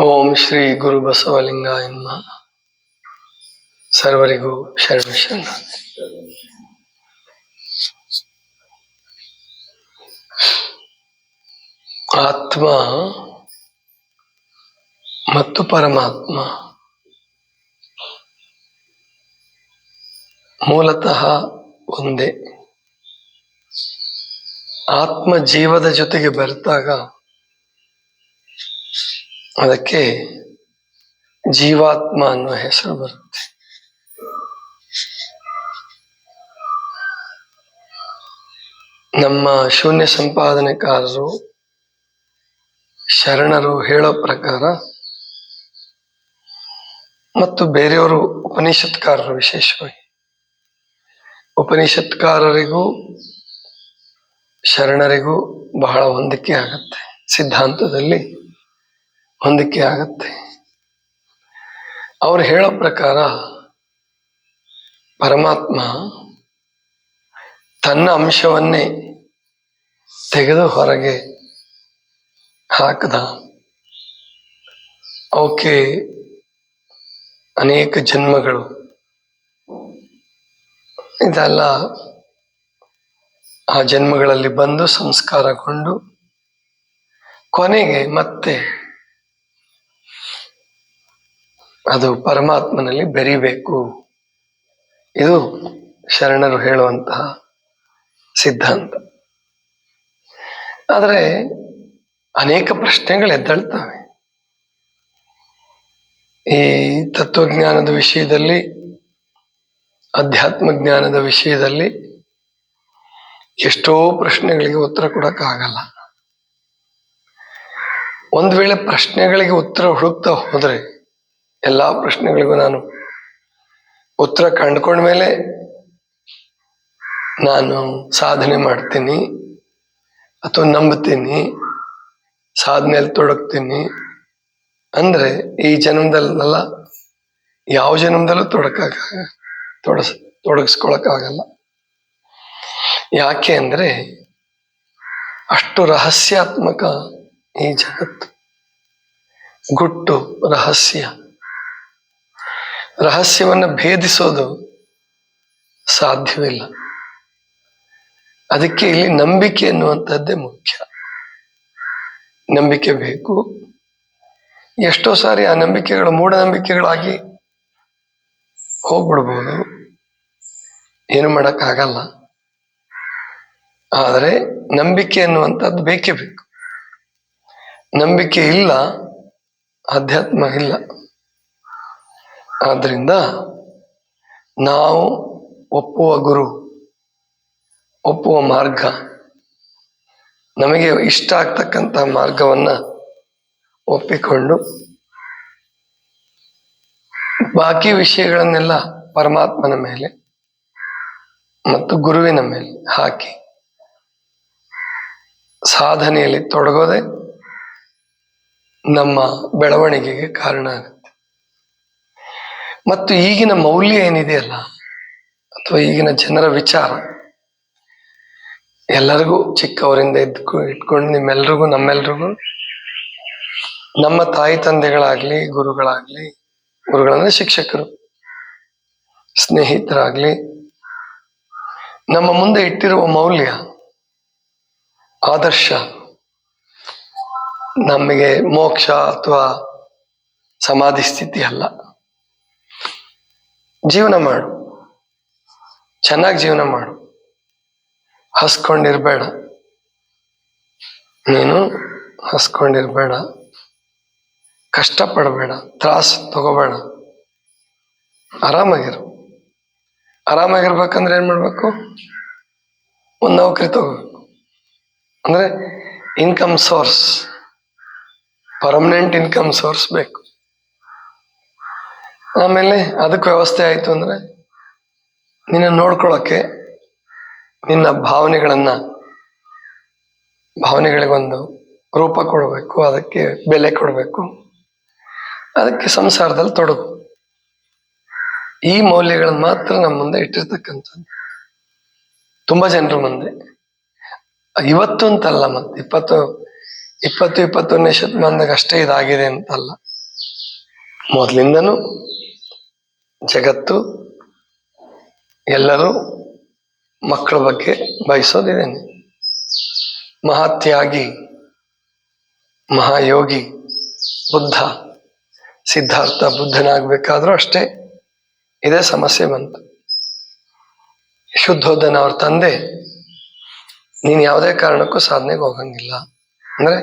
ಓಂ ಶ್ರೀ ಗುರು ಬಸವಲಿಂಗ ಎಂಬ ಸರ್ವರಿಗೂ ಶರಣ ಶರಣ. ಆತ್ಮ ಮತ್ತು ಪರಮಾತ್ಮ ಮೂಲತಃ ಒಂದೇ. ಆತ್ಮ ಜೀವದ ಜೊತೆಗೆ ಬೆರೆತಾಗ ಅದಕ್ಕೆ ಜೀವಾತ್ಮ ಅನ್ನೋ ಹೆಸರು ಬರುತ್ತೆ. ನಮ್ಮ ಶೂನ್ಯ ಸಂಪಾದನೆಕಾರರು ಶರಣರು ಹೇಳೋ ಪ್ರಕಾರ ಮತ್ತು ಬೇರೆಯವರು ಉಪನಿಷತ್ಕಾರರು ವಿಶೇಷವಾಗಿ. ಉಪನಿಷತ್ಕಾರರಿಗೂ ಶರಣರಿಗೂ ಬಹಳ ಹೊಂದಿಕೆ ಆಗತ್ತೆ. ಸಿದ್ಧಾಂತದಲ್ಲಿ ಹೊಂದಿಕೆ ಆಗತ್ತೆ. ಅವ್ರು ಹೇಳೋ ಪ್ರಕಾರ ಪರಮಾತ್ಮ ತನ್ನ ಅಂಶವನ್ನೇ ತೆಗೆದು ಹೊರಗೆ ಹಾಕದ. ಅವಕ್ಕೆ ಅನೇಕ ಜನ್ಮಗಳು. ಇದೆಲ್ಲ ಆ ಜನ್ಮಗಳಲ್ಲಿ ಬಂದು ಸಂಸ್ಕಾರಗೊಂಡು ಕೊನೆಗೆ ಮತ್ತೆ ಅದು ಪರಮಾತ್ಮನಲ್ಲಿ ಬೆರಿಬೇಕು. ಇದು ಶರಣರು ಹೇಳುವಂತಹ ಸಿದ್ಧಾಂತ. ಆದರೆ ಅನೇಕ ಪ್ರಶ್ನೆಗಳು ಎದ್ದಳ್ತವೆ. ಈ ತತ್ವಜ್ಞಾನದ ವಿಷಯದಲ್ಲಿ, ಅಧ್ಯಾತ್ಮ ಜ್ಞಾನದ ವಿಷಯದಲ್ಲಿ ಎಷ್ಟೋ ಪ್ರಶ್ನೆಗಳಿಗೆ ಉತ್ತರ ಕೊಡೋಕ್ಕಾಗಲ್ಲ. ಒಂದು ವೇಳೆ ಪ್ರಶ್ನೆಗಳಿಗೆ ಉತ್ತರ ಹುಡುಕ್ತಾ ಹೋದ್ರೆ ಎಲ್ಲಾ ಪ್ರಶ್ನೆಗಳಿಗೂ ನಾನು ಉತ್ತರ ಕಂಡ್ಕೊಂಡ್ಮೇಲೆ ನಾನು ಸಾಧನೆ ಮಾಡ್ತೀನಿ ಅಥವಾ ನಂಬ್ತೀನಿ, ಸಾಧನೆಯಲ್ಲಿ ತೊಡಗ್ತೀನಿ. ಅಂದ್ರೆ ಈ ಜನ್ಮದಲ್ಲ ಯಾವ ಜನ್ಮದಲ್ಲೂ ತೊಡಕಾಗ, ತೊಡಸ್, ತೊಡಗಿಸ್ಕೊಳಕ್ಕಾಗಲ್ಲ. ಯಾಕೆ ಅಂದ್ರೆ ಅಷ್ಟು ರಹಸ್ಯಾತ್ಮಕ ಈ ಜಗತ್ತು, ಗುಟ್ಟು, ರಹಸ್ಯ. ರಹಸ್ಯವನ್ನು ಭೇದಿಸೋದು ಸಾಧ್ಯವಿಲ್ಲ. ಅದಕ್ಕೆ ಇಲ್ಲಿ ನಂಬಿಕೆ ಎನ್ನುವಂಥದ್ದೇ ಮುಖ್ಯ. ನಂಬಿಕೆ ಬೇಕು. ಎಷ್ಟೋ ಸಾರಿ ಆ ನಂಬಿಕೆಗಳು ಮೂಢನಂಬಿಕೆಗಳಾಗಿ ಹೋಗ್ಬಿಡ್ಬೋದು. ಏನು ಮಾಡೋಕ್ಕಾಗಲ್ಲ. ಆದರೆ ನಂಬಿಕೆ ಎನ್ನುವಂಥದ್ದು ಬೇಕೇ ಬೇಕು. ನಂಬಿಕೆ ಇಲ್ಲ, ಅಧ್ಯಾತ್ಮ ಇಲ್ಲ. ಆದ್ರಿಂದ ನಾವು ಒಪ್ಪುವ ಗುರು, ಒಪ್ಪುವ ಮಾರ್ಗ, ನಮಗೆ ಇಷ್ಟ ಆಗ್ತಕ್ಕಂಥ ಮಾರ್ಗವನ್ನ ಒಪ್ಪಿಕೊಂಡು ಬಾಕಿ ವಿಷಯಗಳನ್ನೆಲ್ಲ ಪರಮಾತ್ಮನ ಮೇಲೆ ಮತ್ತು ಗುರುವಿನ ಮೇಲೆ ಹಾಕಿ ಸಾಧನೆಯಲ್ಲಿ ತೊಡಗೋದೆ ನಮ್ಮ ಬೆಳವಣಿಗೆಗೆ ಕಾರಣ ಆಗುತ್ತೆ. ಮತ್ತು ಈಗಿನ ಮೌಲ್ಯ ಏನಿದೆಯಲ್ಲ ಅಥವಾ ಈಗಿನ ಜನರ ವಿಚಾರ, ಎಲ್ಲರಿಗೂ ಚಿಕ್ಕವರಿಂದ ಇದ್ಕೊ, ಇಟ್ಕೊಂಡು ನಿಮ್ಮೆಲ್ರಿಗೂ, ನಮ್ಮೆಲ್ರಿಗೂ, ನಮ್ಮ ತಾಯಿ ತಂದೆಗಳಾಗ್ಲಿ, ಗುರುಗಳಾಗ್ಲಿ, ಗುರುಗಳಂದ್ರೆ ಶಿಕ್ಷಕರು, ಸ್ನೇಹಿತರಾಗ್ಲಿ, ನಮ್ಮ ಮುಂದೆ ಇಟ್ಟಿರುವ ಮೌಲ್ಯ, ಆದರ್ಶ, ನಮಗೆ ಮೋಕ್ಷ ಅಥವಾ ಸಮಾಧಿ ಸ್ಥಿತಿ ಅಲ್ಲ. ಜೀವನ ಮಾಡು. ಚೆನ್ನಾಗಿ ಜೀವನ ಮಾಡು. ಹಸ್ಕೊಂಡಿರ್ಬೇಡ. ನೀನು ಹಸ್ಕೊಂಡಿರ್ಬೇಡ. ಕಷ್ಟಪಡಬೇಡ. ತ್ರಾಸ ತಗೋಬೇಡ. ಆರಾಮಾಗಿರು. ಆರಾಮಾಗಿರ್ಬೇಕಂದ್ರೆ ಏನು ಮಾಡಬೇಕು? ಒಂದು ನೌಕರಿ ತಗೋಬೇಕು. ಅಂದರೆ income source permanent income source ಬೇಕು. ಆಮೇಲೆ ಅದಕ್ಕೆ ವ್ಯವಸ್ಥೆ ಆಯ್ತು ಅಂದ್ರೆ ನಿನ್ನ ನೋಡ್ಕೊಳಕ್ಕೆ ನಿನ್ನ ಭಾವನೆಗಳನ್ನ, ಭಾವನೆಗಳಿಗೊಂದು ರೂಪ ಕೊಡಬೇಕು, ಅದಕ್ಕೆ ಬೆಲೆ ಕೊಡಬೇಕು, ಅದಕ್ಕೆ ಸಂಸಾರದಲ್ಲಿ ತೊಡಗು. ಈ ಮೌಲ್ಯಗಳನ್ನ ಮಾತ್ರ ನಮ್ಮ ಮುಂದೆ ಇಟ್ಟಿರ್ತಕ್ಕಂಥದ್ದು. ತುಂಬಾ ಜನರ ಮುಂದೆ. ಇವತ್ತು ಅಂತಲ್ಲ ಮತ್ತೆ, ಇಪ್ಪತ್ತು ಇಪ್ಪತ್ತು, ಇಪ್ಪತ್ತೊಂದನೇ ಶತಮಾನದಾಗ ಅಷ್ಟೇ ಇದಾಗಿದೆ ಅಂತಲ್ಲ. ಮೊದಲಿಂದನೂ ಜಗತ್ತು ಎಲ್ಲರೂ ಮಕ್ಕಳ ಬಗ್ಗೆ ಬಯಸೋದಿದ್ದೇನೆ ಮಹಾತ್ಯಾಗಿ, ಮಹಾಯೋಗಿ, ಬುದ್ಧ, ಸಿದ್ಧಾರ್ಥ ಬುದ್ಧನಾಗಬೇಕಾದ್ರೂ ಅಷ್ಟೇ ಇದೇ ಸಮಸ್ಯೆ ಬಂತು. ಶುದ್ಧೋದನ ಅವ್ರ ತಂದೆ, ನೀನು ಯಾವುದೇ ಕಾರಣಕ್ಕೂ ಸಾಧನೆಗೆ ಹೋಗಂಗಿಲ್ಲ. ಅಂದ್ರೆ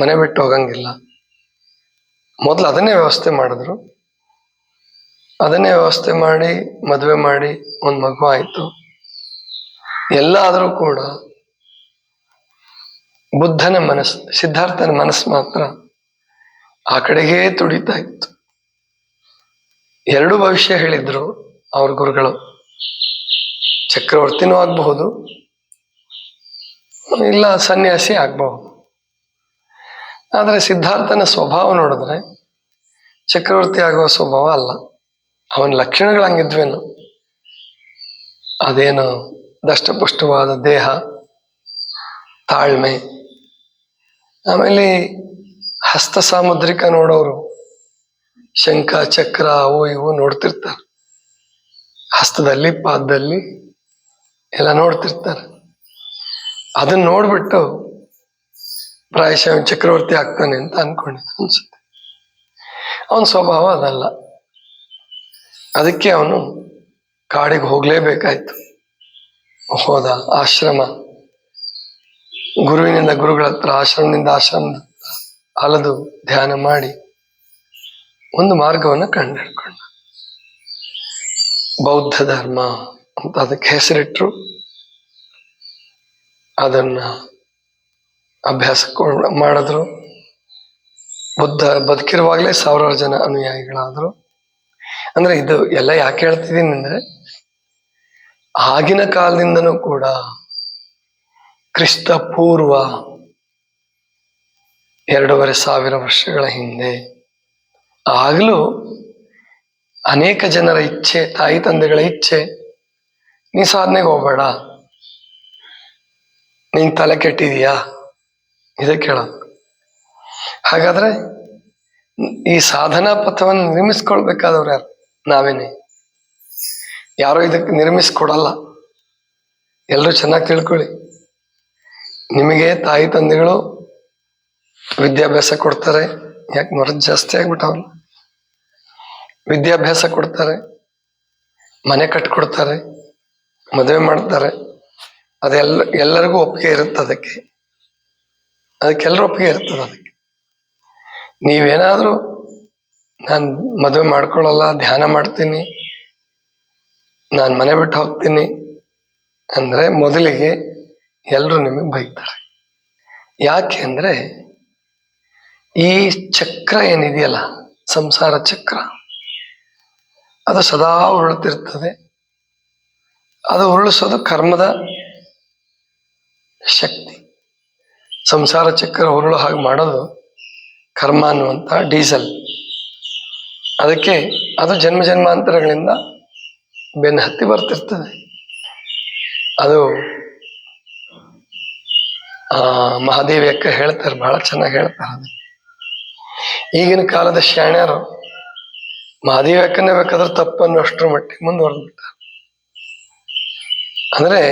ಮನೆ ಬಿಟ್ಟು ಹೋಗಂಗಿಲ್ಲ. ಮೊದಲು ಅದನ್ನೇ ವ್ಯವಸ್ಥೆ ಮಾಡಿದ್ರು. ಅದನ್ನೇ ವ್ಯವಸ್ಥೆ ಮಾಡಿ, ಮದುವೆ ಮಾಡಿ, ಒಂದು ಮಗು ಆಯಿತು. ಎಲ್ಲ ಆದರೂ ಕೂಡ ಬುದ್ಧನ ಮನಸ್ಸು ಸಿದ್ಧಾರ್ಥನ ಮನಸ್ಸು ಮಾತ್ರ ಆ ಕಡೆಗೇ ತುಡಿತಾ ಇತ್ತು. ಎರಡು ಭವಿಷ್ಯ ಹೇಳಿದ್ರು ಅವ್ರ ಗುರುಗಳು. ಚಕ್ರವರ್ತಿನೂ ಆಗಬಹುದು, ಇಲ್ಲ ಸನ್ಯಾಸಿ ಆಗಬಹುದು. ಆದರೆ ಸಿದ್ಧಾರ್ಥನ ಸ್ವಭಾವ ನೋಡಿದ್ರೆ ಚಕ್ರವರ್ತಿ ಆಗುವ ಸ್ವಭಾವ ಅಲ್ಲ. ಅವನ ಲಕ್ಷಣಗಳು ಹಂಗಿದ್ವೇನು? ಅದೇನು ದಷ್ಟಪುಷ್ಟವಾದ ದೇಹ, ತಾಳ್ಮೆ, ಆಮೇಲೆ ಹಸ್ತ ಸಾಮುದ್ರಿಕ ನೋಡೋರು, ಶಂಖ, ಚಕ್ರ, ಅವು ಇವು ನೋಡ್ತಿರ್ತಾರೆ. ಹಸ್ತದಲ್ಲಿ, ಪಾದದಲ್ಲಿ ಎಲ್ಲ ನೋಡ್ತಿರ್ತಾರೆ. ಅದನ್ನ ನೋಡ್ಬಿಟ್ಟು ಪ್ರಾಯಶಃ ಚಕ್ರವರ್ತಿ ಆಗ್ತಾನೆ ಅಂತ ಅನ್ಕೊಂಡಿದ್ದ ಅನ್ಸುತ್ತೆ. ಅವನ ಸ್ವಭಾವ ಅದಲ್ಲ. ಅದಕ್ಕೆ ಅವನು ಕಾಡಿಗೆ ಹೋಗ್ಲೇಬೇಕಾಯ್ತು. ಹೋದ ಆಶ್ರಮ. ಗುರುವಿನಿಂದ ಗುರುಗಳ ಹತ್ರ ಆಶ್ರಮದಿಂದ ಆಶ್ರಮ ಅಲದು ಧ್ಯಾನ ಮಾಡಿ ಒಂದು ಮಾರ್ಗವನ್ನು ಕಂಡುಹಿಡ್ಕೊಂಡ ಬೌದ್ಧ ಧರ್ಮ ಅಂತ ಅದಕ್ಕೆ ಹೆಸರಿಟ್ರು. ಅದನ್ನ ಅಭ್ಯಾಸ ಮಾಡಿದ್ರು. ಬುದ್ಧ ಬದುಕಿರುವಾಗಲೇ ಸಾವಿರಾರು ಜನ ಅನುಯಾಯಿಗಳಾದ್ರು. ಅಂದ್ರೆ ಇದು ಎಲ್ಲ ಯಾಕೆ ಹೇಳ್ತಿದ್ದೀನಿ ಅಂದ್ರೆ, ಆಗಿನ ಕಾಲದಿಂದನೂ ಕೂಡ ಕ್ರಿಸ್ತ ಪೂರ್ವ ಎರಡೂವರೆ ಸಾವಿರ ವರ್ಷಗಳ ಹಿಂದೆ ಆಗಲೂ ಅನೇಕ ಜನರ ಇಚ್ಛೆ, ತಾಯಿ ತಂದೆಗಳ ಇಚ್ಛೆ, ನೀ ಸಾಧನೆಗೆ ಹೋಗ್ಬೇಡ. ನೀನ್ ತಲೆ ಕೆಟ್ಟಿದೀಯಾ? ಇದೇ ಕೇಳೋದು ಹಾಗಾದ್ರೆ ಈ ಸಾಧನಾ ಪಥವನ್ನು ನಿರ್ಮಿಸ್ಕೊಳ್ಬೇಕಾದವ್ರು ಯಾರು? ನಾವೇನೆ. ಯಾರೋ ಇದಕ್ಕೆ ನಿರ್ಮಿಸ್ಕೊಡಲ್ಲ. ಎಲ್ಲರೂ ಚೆನ್ನಾಗಿ ತಿಳ್ಕೊಳ್ಳಿ. ನಿಮಗೆ ತಾಯಿ ತಂದೆಗಳು ವಿದ್ಯಾಭ್ಯಾಸ ಕೊಡ್ತಾರೆ. ಯಾಕೆ ಮರ ಜಾಸ್ತಿ ಆಗ್ಬಿಟ್ಟವಲ್ಲ ವಿದ್ಯಾಭ್ಯಾಸ ಕೊಡ್ತಾರೆ. ಮನೆ ಕಟ್ಕೊಡ್ತಾರೆ. ಮದುವೆ ಮಾಡ್ತಾರೆ. ಅದೆಲ್ಲ, ಎಲ್ಲರಿಗೂ ಒಪ್ಪಿಗೆ ಇರುತ್ತೆ ಅದಕ್ಕೆ. ಅದಕ್ಕೆಲ್ಲರೂ ಒಪ್ಪಿಗೆ ಇರ್ತದೆ ಅದಕ್ಕೆ. ನೀವೇನಾದ್ರೂ ನಾನು ಮದುವೆ ಮಾಡ್ಕೊಳ್ಳಲ್ಲ, ಧ್ಯಾನ ಮಾಡ್ತೀನಿ. ನಾನು ಮನೆ ಬಿಟ್ಟು ಹೋಗ್ತೀನಿ. ಅಂದ್ರೆ ಮೊದಲಿಗೆ ಎಲ್ಲರೂ ನಿಮಗೆ ಬೈತಾರೆ. ಯಾಕೆ ಅಂದ್ರೆ ಈ ಚಕ್ರ ಏನಿದೆಯಲ್ಲ, ಸಂಸಾರ ಚಕ್ರ, ಅದು ಸದಾ ಉರುಳುತ್ತಿರ್ತದೆ. ಅದು ಉರುಳಿಸೋದು ಕರ್ಮದ ಶಕ್ತಿ. ಸಂಸಾರ ಚಕ್ರ ಉರುಳು ಹಾಗೆ ಮಾಡೋದು ಕರ್ಮ ಅನ್ನುವಂಥ ಡೀಸೆಲ್. ಅದಕ್ಕೆ ಅದು ಜನ್ಮ ಜನ್ಮಾಂತರಗಳಿಂದ ಬೆನ್ನು ಹತ್ತಿ ಬರ್ತಿರ್ತದೆ. ಅದು ಮಹಾದೇವಿ ಅಕ್ಕ ಹೇಳ್ತಾರೆ, ಬಹಳ ಚೆನ್ನಾಗಿ ಹೇಳ್ತಾರೆ ಅದು. ಈಗಿನ ಕಾಲದ ಶಾಣ್ಯರು ಮಹಾದೇವಿ ಅಕ್ಕನೇ ಬೇಕಾದ್ರೆ ತಪ್ಪನ್ನು ಅಷ್ಟರ ಮಟ್ಟಿಗೆ ಮುಂದುವರೆದ್ಬಿಡ್ತಾರೆ. ಅಂದ್ರೆ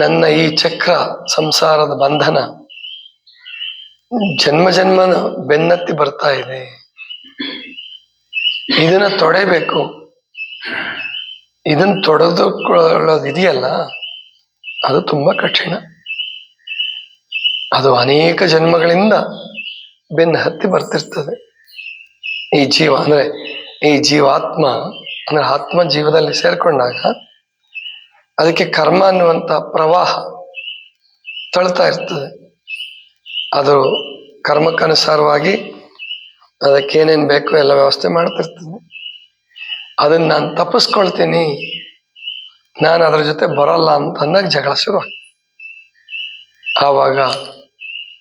ನನ್ನ ಈ ಚಕ್ರ, ಸಂಸಾರದ ಬಂಧನ ಜನ್ಮ ಜನ್ಮನ ಬೆನ್ನತ್ತಿ ಬರ್ತಾ ಇದೆ. ಇದನ್ನ ತೊಡೆಬೇಕು. ಇದನ್ನ ತೊಡೆದುಕೊಳ್ಳೋದು ಇದೆಯಲ್ಲ ಅದು ತುಂಬಾ ಕಠಿಣ. ಅದು ಅನೇಕ ಜನ್ಮಗಳಿಂದ ಬೆನ್ನು ಹತ್ತಿ ಬರ್ತಿರ್ತದೆ. ಈ ಜೀವ ಅಂದ್ರೆ, ಈ ಜೀವಾತ್ಮ ಅಂದ್ರೆ ಆತ್ಮ ಜೀವದಲ್ಲಿ ಸೇರ್ಕೊಂಡಾಗ ಅದಕ್ಕೆ ಕರ್ಮ ಅನ್ನುವಂತ ಪ್ರವಾಹ ತಳ್ತಾ ಇರ್ತದೆ. ಅದು ಕರ್ಮಕ್ಕನುಸಾರವಾಗಿ ಅದಕ್ಕೆ ಏನೇನ್ ಬೇಕೋ ಎಲ್ಲ ವ್ಯವಸ್ಥೆ ಮಾಡ್ತಿರ್ತೀನಿ. ಅದನ್ನ ನಾನು ತಪ್ಪಿಸ್ಕೊಳ್ತೀನಿ. ನಾನು ಅದ್ರ ಜೊತೆ ಬರಲ್ಲ ಅಂತ ಅಂದಾಗ ಜಗಳ ಶುರು. ಆವಾಗ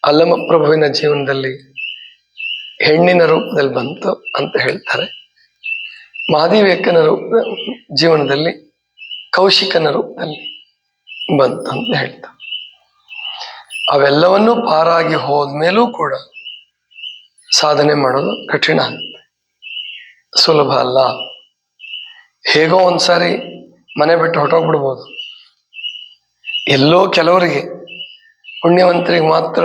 ಅಲ್ಲಮ ಪ್ರಭುವಿನ ಜೀವನದಲ್ಲಿ ಹೆಣ್ಣಿನ ರೂಪದಲ್ಲಿ ಬಂತು ಅಂತ ಹೇಳ್ತಾರೆ. ಮಹಾದೇವಿಯಕ್ಕನ ರೂಪ ಜೀವನದಲ್ಲಿ ಕೌಶಿಕನ ರೂಪದಲ್ಲಿ ಬಂತು ಅಂತ ಹೇಳ್ತಾರೆ. ಅವೆಲ್ಲವನ್ನೂ ಪಾರಾಗಿ ಹೋದ್ಮೇಲೂ ಕೂಡ ಸಾಧನೆ ಮಾಡೋದು ಕಠಿಣ ಸುಲಭ ಅಲ್ಲ. ಹೇಗೋ ಒಂದ್ಸಾರಿ ಮನೆ ಬಿಟ್ಟು ಹೊಟ್ಟೋಗ್ಬಿಡ್ಬೋದು ಎಲ್ಲೋ ಕೆಲವರಿಗೆ ಪುಣ್ಯವಂತರಿಗೆ ಮಾತ್ರ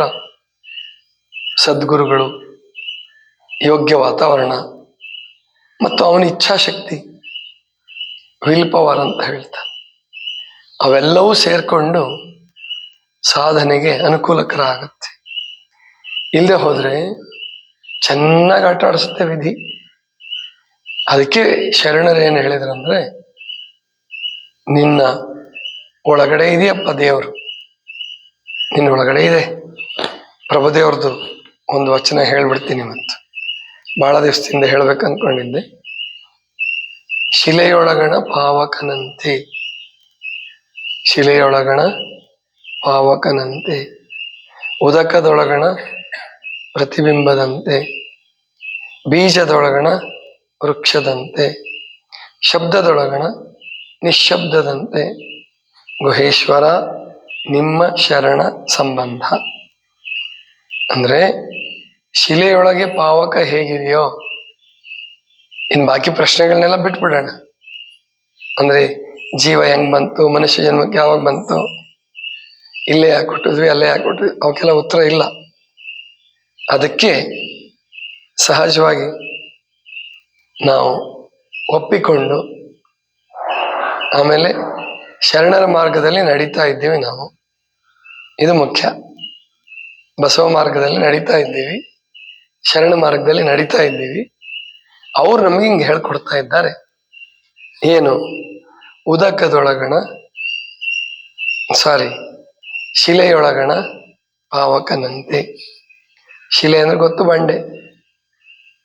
ಸದ್ಗುರುಗಳು, ಯೋಗ್ಯ ವಾತಾವರಣ ಮತ್ತು ಅವನ ಇಚ್ಛಾಶಕ್ತಿ ವಿಲ್ ಪವರ್ ಅಂತ ಹೇಳ್ತಾರೆ. ಅವೆಲ್ಲವೂ ಸೇರಿಕೊಂಡು ಸಾಧನೆಗೆ ಅನುಕೂಲಕರ ಆಗುತ್ತೆ. ಇಲ್ಲದೆ ಹೋದ್ರೆ ಚೆನ್ನಾಗಿ ಆಟ ಆಡಿಸುತ್ತೆ ವಿಧಿ. ಅದಕ್ಕೆ ಶರಣರು ಏನು ಹೇಳಿದ್ರಂದ್ರೆ, ನಿನ್ನ ಒಳಗಡೆ ಇದೆಯಪ್ಪ ದೇವರು. ನಿನ್ನ ಒಳಗಡೆ ಇದೆ. ಪ್ರಭುದೇವ್ರದ್ದು ಒಂದು ವಚನ ಹೇಳ್ಬಿಡ್ತೀನಿ ಮತ್ತು ಬಹಳ ದಿವಸದಿಂದ ಹೇಳ್ಬೇಕು ಅನ್ಕೊಂಡಿದ್ದೆ. ಶಿಲೆಯೊಳಗಣ ಪಾವಕನಂತೆ. ಶಿಲೆಯೊಳಗಣ ಪಾವಕನಂತೆ. ಉದಕದೊಳಗಣ ಪ್ರತಿಬಿಂಬದಂತೆ, ಬೀಜದೊಳಗಣ ವೃಕ್ಷದಂತೆ, ಶಬ್ದದೊಳಗಣ ನಿಶ್ಶಬ್ದದಂತೆ, ಗುಹೇಶ್ವರ ನಿಮ್ಮ ಶರಣ ಸಂಬಂಧ. ಅಂದ್ರೆ, ಶಿಲೆಯೊಳಗೆ ಪಾವಕ ಹೇಗಿದೆಯೋ, ಇನ್ನು ಬಾಕಿ ಪ್ರಶ್ನೆಗಳನ್ನೆಲ್ಲ ಬಿಟ್ಬಿಡೋಣ. ಅಂದ್ರೆ, ಜೀವ ಹೆಂಗ್ ಬಂತು, ಮನುಷ್ಯ ಜನ್ಮಕ್ಕೆ ಯಾವಾಗ ಬಂತು, ಇಲ್ಲೇ ಹಾಕ್ಬಿಟ್ಟಿದ್ವಿ ಅಲ್ಲೇ ಕೊಟ್ಟಿದ್ವಿ ಅವಕ್ಕೆಲ್ಲ ಉತ್ತರ ಇಲ್ಲ. ಅದಕ್ಕೆ ಸಹಜವಾಗಿ ನಾವು ಒಪ್ಪಿಕೊಂಡು ಆಮೇಲೆ ಶರಣರ ಮಾರ್ಗದಲ್ಲಿ ನಡೀತಾ ಇದ್ದೀವಿ ನಾವು. ಇದು ಮುಖ್ಯ. ಬಸವ ಮಾರ್ಗದಲ್ಲಿ ನಡೀತಾ ಇದ್ದೀವಿ. ಶರಣ ಮಾರ್ಗದಲ್ಲಿ ನಡೀತಾ ಇದ್ದೀವಿ. ಅವ್ರು ನಮಗೆ ಹಿಂಗೆ ಹೇಳ್ಕೊಡ್ತಾ ಇದ್ದಾರೆ. ಏನು? ಉದಕದೊಳಗಣ ಸಾರಿ ಶಿಲೆಯೊಳಗಣ ಪಾವಕನಂತೆ. ಶಿಲೆ ಅಂದ್ರೆ ಗೊತ್ತು, ಬಂಡೆ,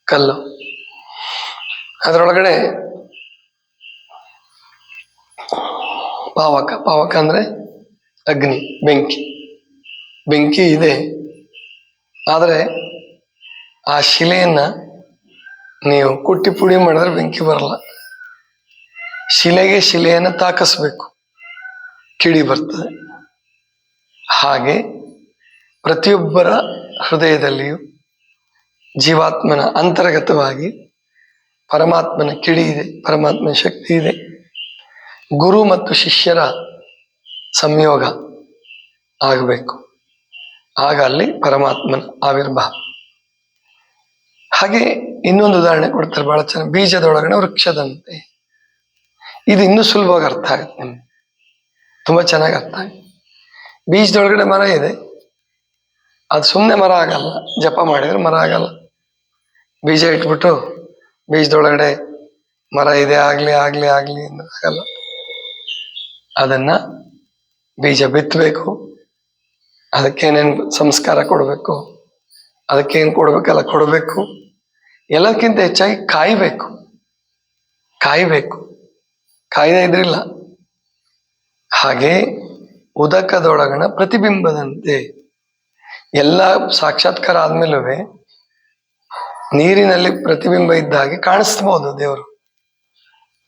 ಕಲ್ಲು. ಅದರೊಳಗಡೆ ಪಾವಕ ಪಾವಕ ಅಂದ್ರೆ ಅಗ್ನಿ, ಬೆಂಕಿ. ಬೆಂಕಿ ಇದೆ, ಆದರೆ ಆ ಶಿಲೆಯನ್ನ ನೀವು ಕುಟ್ಟಿ ಪುಡಿ ಮಾಡಿದ್ರೆ ಬೆಂಕಿ ಬರಲ್ಲ. ಶಿಲೆಗೆ ಶಿಲೆಯನ್ನು ತಾಕಿಸ್ಬೇಕು. ಕಿಡಿ ಬರ್ತದೆ. ಹಾಗೆ ಪ್ರತಿಯೊಬ್ಬರ ಹೃದಯದಲ್ಲಿಯೂ ಜೀವಾತ್ಮನ ಅಂತರ್ಗತವಾಗಿ ಪರಮಾತ್ಮನ ಕಿಡಿ ಇದೆ, ಪರಮಾತ್ಮನ ಶಕ್ತಿ ಇದೆ. ಗುರು ಮತ್ತು ಶಿಷ್ಯರ ಸಂಯೋಗ ಆಗಬೇಕು. ಆಗ ಅಲ್ಲಿ ಪರಮಾತ್ಮನ ಆವಿರ್ಭಾವ. ಹಾಗೆ ಇನ್ನೊಂದು ಉದಾಹರಣೆ ಕೊಡ್ತಾರೆ ಬಹಳ ಚೆನ್ನಾಗಿ. ಬೀಜದೊಳಗಡೆ ವೃಕ್ಷದಂತೆ. ಇದು ಇನ್ನೂ ಸುಲಭವಾಗಿ ಅರ್ಥ ಆಗುತ್ತೆ ನಿಮ್ಗೆ. ತುಂಬಾ ಚೆನ್ನಾಗಿ ಅರ್ಥ ಆಗುತ್ತೆ. ಬೀಜದೊಳಗಡೆ ಮರ ಇದೆ. ಅದು ಸುಮ್ಮನೆ ಮರ ಆಗಲ್ಲ, ಜಪ ಮಾಡಿದ್ರೆ ಮರ ಆಗಲ್ಲ. ಬೀಜ ಇಟ್ಬಿಟ್ಟು ಬೀಜದೊಳಗಡೆ ಮರ ಇದೆ, ಆಗಲಿ ಆಗಲಿ ಆಗಲಿ ಅಂದ್ರೆ ಆಗಲ್ಲ. ಅದನ್ನ ಬೀಜ ಬಿತ್ತಬೇಕು ಅದಕ್ಕೇನೇನು ಸಂಸ್ಕಾರ ಕೊಡಬೇಕು, ಅದಕ್ಕೇನು ಕೊಡಬೇಕಲ್ಲ ಕೊಡಬೇಕು. ಎಲ್ಲಕ್ಕಿಂತ ಹೆಚ್ಚಾಗಿ ಕಾಯಬೇಕು. ಕಾಯಬೇಕು. ಕಾಯ್ದೆ ಇದ್ರಿಲ್ಲ. ಹಾಗೆ ಉದಕದೊಳಗಣ ಪ್ರತಿಬಿಂಬದಂತೆ ಎಲ್ಲ ಸಾಕ್ಷಾತ್ಕಾರ ಆದ್ಮೇಲೂ ನೀರಿನಲ್ಲಿ ಪ್ರತಿಬಿಂಬ ಇದ್ದ ಹಾಗೆ ಕಾಣಿಸ್ಬೋದು ದೇವರು.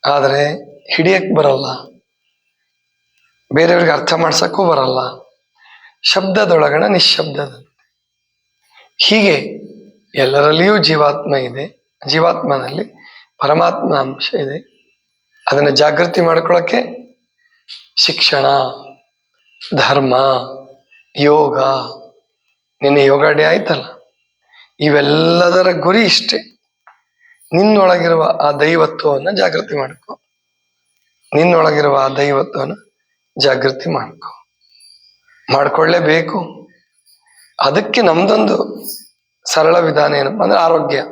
ಆದರೆ ಹಿಡಿಯಕ್ ಬರಲ್ಲ. ಬೇರೆಯವ್ರಿಗೆ ಅರ್ಥ ಮಾಡ್ಸಕ್ಕೂ ಬರಲ್ಲ. ಶಬ್ದದೊಳಗಣ ನಿಶ್ಶಬ್ದದಂತೆ ಹೀಗೆ ಎಲ್ಲರಲ್ಲಿಯೂ ಜೀವಾತ್ಮ ಇದೆ. ಜೀವಾತ್ಮನಲ್ಲಿ ಪರಮಾತ್ಮ ಅಂಶ ಇದೆ. ಅದನ್ನು ಜಾಗೃತಿ ಮಾಡ್ಕೊಳ್ಳೋಕೆ ಶಿಕ್ಷಣ, ಧರ್ಮ, ಯೋಗ ನಿನ್ನೆ ಯೋಗ ಡೇ ಆಯ್ತಲ್ಲ? ಇವೆಲ್ಲದರ ಗುರಿ ಇಷ್ಟೇ. ನಿನ್ನೊಳಗಿರುವ ಆ ದೈವತ್ವವನ್ನು ಜಾಗೃತಿ ಮಾಡ್ಕೊ. ನಿನ್ನೊಳಗಿರುವ ಆ ದೈವತ್ವವನ್ನು ಜಾಗೃತಿ ಮಾಡ್ಕೊ. ಮಾಡ್ಕೊಳ್ಳೇಬೇಕು. ಅದಕ್ಕೆ ನಮ್ದೊಂದು ಸರಳ ವಿಧಾನ ಏನಪ್ಪ ಅಂದ್ರೆ ಆರೋಗ್ಯ.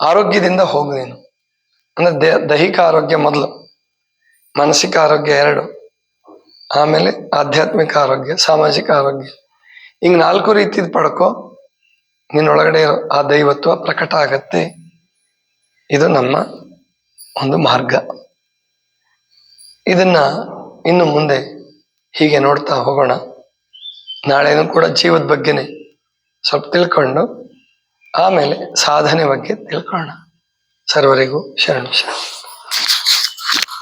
ಆರೋಗ್ಯದಿಂದ ಹೋಗು ನೀನು. ಅಂದ್ರೆ ದೇ, ದೈಹಿಕ ಆರೋಗ್ಯ ಮೊದಲು. ಮಾನಸಿಕ ಆರೋಗ್ಯ ಎರಡು. ಆಮೇಲೆ ಆಧ್ಯಾತ್ಮಿಕ ಆರೋಗ್ಯ, ಸಾಮಾಜಿಕ ಆರೋಗ್ಯ. ಹಿಂಗ್ ನಾಲ್ಕು ರೀತಿದ್ ಪಡ್ಕೋ. ನಿನ್ನೊಳಗಡೆ ಆ ದೈವತ್ವ ಪ್ರಕಟ ಆಗತ್ತೆ. ಇದು ನಮ್ಮ ಒಂದು ಮಾರ್ಗ. ಇದನ್ನ ಇನ್ನು ಮುಂದೆ ಹೀಗೆ ನೋಡ್ತಾ ಹೋಗೋಣ. ನಾಳೆನೂ ಕೂಡ ಜೀವದ ಬಗ್ಗೆನೆ ಸ್ವಲ್ಪ ತಿಳ್ಕೊಂಡು, ಆಮೇಲೆ ಸಾಧನೆ ಬಗ್ಗೆ ತಿಳ್ಕೊಳ್ಳೋಣ. ಸರ್ವರಿಗೂ ಶರಣ ಶರಣ.